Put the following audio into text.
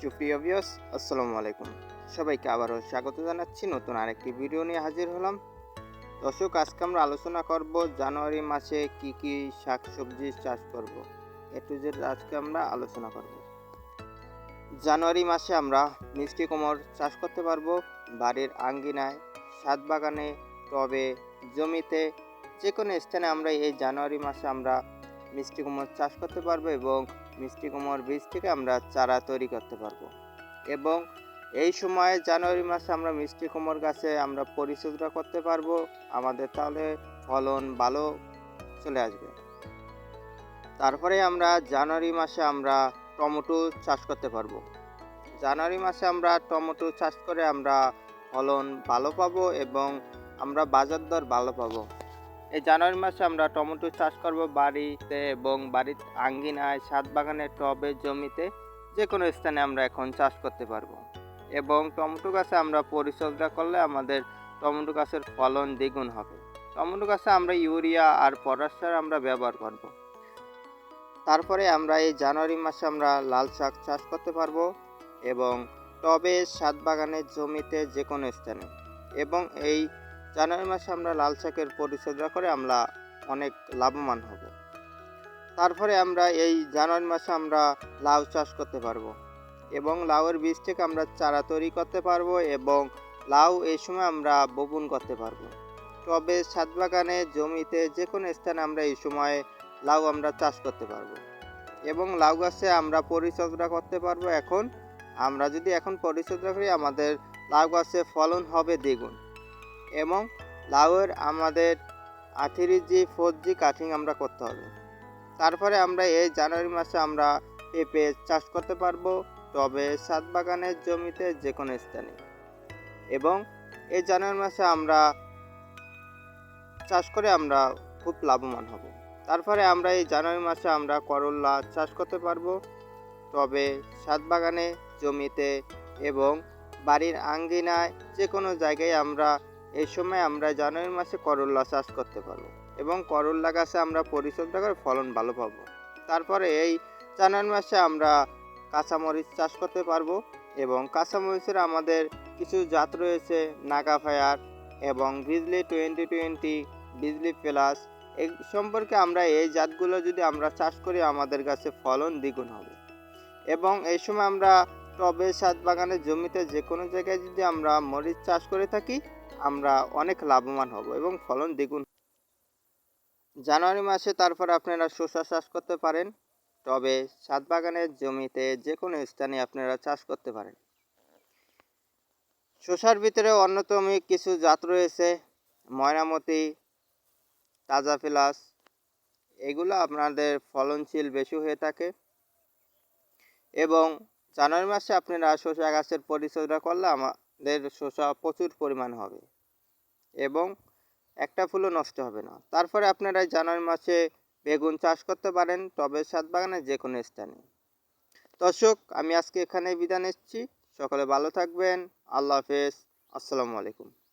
সুপ্রিয় ভিউস আসসালামু আলাইকুম। সবাইকে আবারও স্বাগত জানাচ্ছি। নতুন আরেকটি ভিডিও নিয়ে হাজির হলাম। দর্শক, আজকে আমরা আলোচনা করব জানুয়ারি মাসে কি কি শাকসবজি চাষ করব। এ টু জেড আজকে আমরা আলোচনা করব। জানুয়ারি মাসে আমরা মিষ্টি কোমর চাষ করতে পারব। বাড়ির আঙ্গিনায় ছাদ বাগানে, টবে, জমিতে যে কোনো স্থানে আমরা এই জানুয়ারি মাসে আমরা মিষ্টি কুমড় চাষ করতে পারব এবং মিষ্টি কুমড় বীজ থেকে আমরা চারা তৈরি করতে পারব। এবং এই সময়ে জানুয়ারি মাসে আমরা মিষ্টি কুমড় গাছে আমরা পরিচর্যা করতে পারব। আমাদের তাহলে ফলন ভালো চলে আসবে। তারপরে আমরা জানুয়ারি মাসে আমরা টমেটো চাষ করতে পারব। জানুয়ারি মাসে আমরা টমেটো চাষ করে আমরা ফলন ভালো পাবো এবং আমরা বাজার দর ভালো পাবো। এই জানুয়ারি মাসে আমরা টমেটো চাষ করব বাড়িতে এবং বাড়ির আঙ্গিনায় ছাদ বাগানের টবে, জমিতে যে কোনো স্থানে আমরা এখন চাষ করতে পারব। এবং টমেটো গাছে আমরা পরিচর্যা করলে আমাদের টমেটো গাছের ফলন দ্বিগুণ হবে। টমেটো গাছে আমরা ইউরিয়া আর পটাশ সার আমরা ব্যবহার করব। তারপরে আমরা এই জানুয়ারি মাসে আমরা লাল শাক চাষ করতে পারব এবং টবে ছাদ বাগানের জমিতে যে কোনো স্থানে। এবং এই জানুয়ারি মাসে আমরা লাল শাকের পরিচর্যা করে আমরা অনেক লাভবান হব। তারপরে আমরা এই জানুয়ারি মাসে আমরা লাউ চাষ করতে পারব এবং লাউয়ের বীজ থেকে আমরা চারা তৈরি করতে পারব এবং লাউ এই সময় আমরা বপন করতে পারব। টবে ছাদ বাগানে জমিতে যে কোনো স্থানে আমরা এই সময় লাউ আমরা চাষ করতে পারব এবং লাউ গাছে আমরা পরিচর্যা করতে পারব। এখন আমরা যদি এখন পরিচর্যা করি, আমাদের লাউ গাছে ফলন হবে দ্বিগুণ। এবং লাউয়ের আমাদের আথিরি জি ফোর জি কাটিং আমরা করতে হবে। তারপরে আমরা এই জানুয়ারি মাসে আমরা পেঁপে চাষ করতে পারব, তবে সাত বাগানের জমিতে যে কোনো স্থানে। এবং এই জানুয়ারি মাসে আমরা চাষ করে আমরা খুব লাভবান হব। তারপরে আমরা এই জানুয়ারি মাসে আমরা করল্লা চাষ করতে পারব, তবে সাত বাগানে জমিতে এবং বাড়ির আঙ্গিনায় যে কোনো জায়গায় আমরা এই সময় আমরা জানুয়ারি মাসে করল্লা চাষ করতে পারব এবং করল্লা গাছে আমরা পরিচর্যা করে ফলন ভালো পাবো। তারপরে এই জানুয়ারি মাসে আমরা কাঁচামরিচ চাষ করতে পারব এবং কাঁচামরিচের আমাদের কিছু জাত রয়েছে, নাগা ফায়ার এবং Bijli twenty twenty, Bijli plus. এই সম্পর্কে আমরা এই জাতগুলো যদি আমরা চাষ করি, আমাদের কাছে ফলন দ্বিগুণ হবে। এবং এই সময় আমরা টবে সাত বাগানের জমিতে যে কোনো জায়গায় যদি আমরা মরিচ চাষ করে থাকি আমরা অনেক লাভবান হব এবং ফলন দ্বিগুণ জানুয়ারি মাসে তারপর আপনারা শসা চাষ করতে পারেন, তবে ছাদ বাগানের জমিতে যে কোনো স্থানে আপনারা চাষ করতে পারেন। শসার ভিতরে অন্যতম কিছু জাত রয়েছে, ময়নামতি, তাজা ফিলাস, এগুলো আপনাদের ফলনশীল বেশি হয়ে থাকে। এবং জানুয়ারি মাসে আপনারা শসা গাছের পরিচর্যা করলে আমাদের শসা প্রচুর পরিমাণ হবে। এবং একটা ফুলও নষ্ট হবে না। তারপরে আপনারা জানুয়ারি মাসে বেগুন চাষ করতে পারেন টবে সাত বাগানে যে কোনো স্থানে। দর্শক, আমি আজকে এখানে বিদায় নিচ্ছি। সকলে ভালো থাকবেন। আল্লাহ হাফেজ। আসসালামু আলাইকুম।